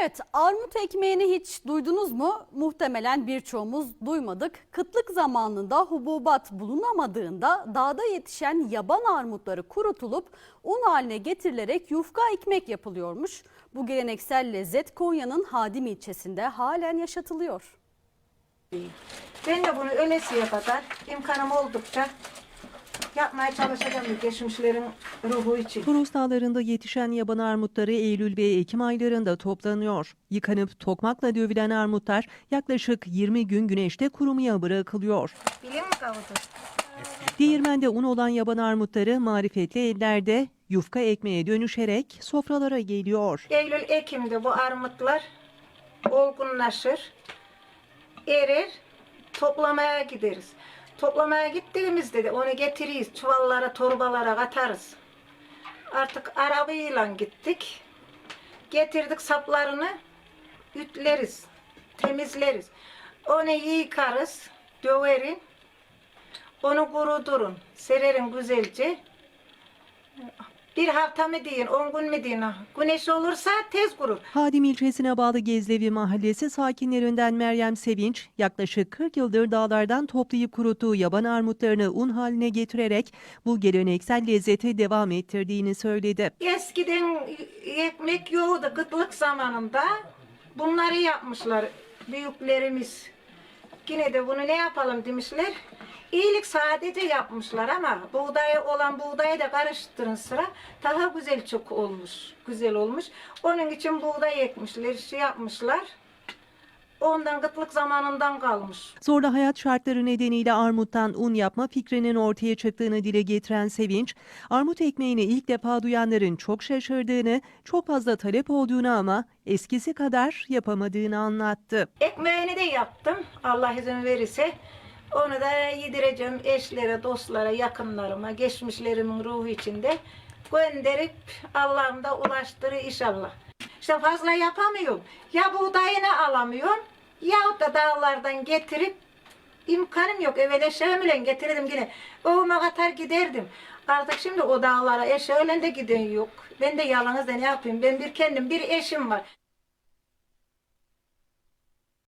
Evet, armut ekmeğini hiç duydunuz mu? Muhtemelen birçoğumuz duymadık. Kıtlık zamanında hububat bulunamadığında dağda yetişen yaban armutları kurutulup un haline getirilerek yufka ekmek yapılıyormuş. Bu geleneksel lezzet Konya'nın Hadim ilçesinde halen yaşatılıyor. Ben de bunu ölesiye kadar imkanım oldukça yapmaya çalışacağım geçmişlerin ruhu için. Toros dağlarında yetişen yaban armutları Eylül ve Ekim aylarında toplanıyor. Yıkanıp tokmakla dövülen armutlar yaklaşık 20 gün güneşte kurumaya bırakılıyor. Bilim mi kavudu? Değirmende un olan yaban armutları marifetli ellerde yufka ekmeğe dönüşerek sofralara geliyor. Eylül, Ekim'de bu armutlar olgunlaşır, erir, toplamaya gideriz. Toplamaya gittiğimizde de onu getiririz, çuvallara, torbalara katarız. Artık arabayla gittik, getirdik saplarını, ütleriz, temizleriz. Onu yıkarız, döverin, onu kurudurun, sererin güzelce. Bir hafta mı deyin, on gün mü deyin? Güneş olursa tez kurur. Hadim ilçesine bağlı Gezlevi mahallesi sakinlerinden Meryem Sevinç yaklaşık 40 yıldır dağlardan toplayıp kuruttuğu yaban armutlarını un haline getirerek bu geleneksel lezzete devam ettirdiğini söyledi. Eskiden ekmek yoktu kıtlık zamanında. Bunları yapmışlar büyüklerimiz. Yine de bunu ne yapalım demişler. İyilik sadece yapmışlar ama buğday olan buğdayı da karıştırın sıra daha güzel çok olmuş. Güzel olmuş. Onun için buğday ekmişler, şey yapmışlar. Ondan kıtlık zamanından kalmış. Zorlu hayat şartları nedeniyle armuttan un yapma fikrinin ortaya çıktığını dile getiren Sevinç, armut ekmeğini ilk defa duyanların çok şaşırdığını, çok fazla talep olduğunu ama eskisi kadar yapamadığını anlattı. Ekmeğini de yaptım. Allah izin verirse. Onu da yedireceğim eşlere, dostlara, yakınlarıma, geçmişlerimin ruhu içinde gönderip Allah'ım da ulaştırır inşallah. İşte fazla yapamıyorum. Ya buğdayını alamıyorum yahut da dağlardan getirip imkanım yok. Evvel eşeğimle getirdim yine. Oğuma katar giderdim. Artık şimdi o dağlara eşeğiyle de giden yok. Ben de yalnız da ne yapayım? Ben bir kendim bir eşim var.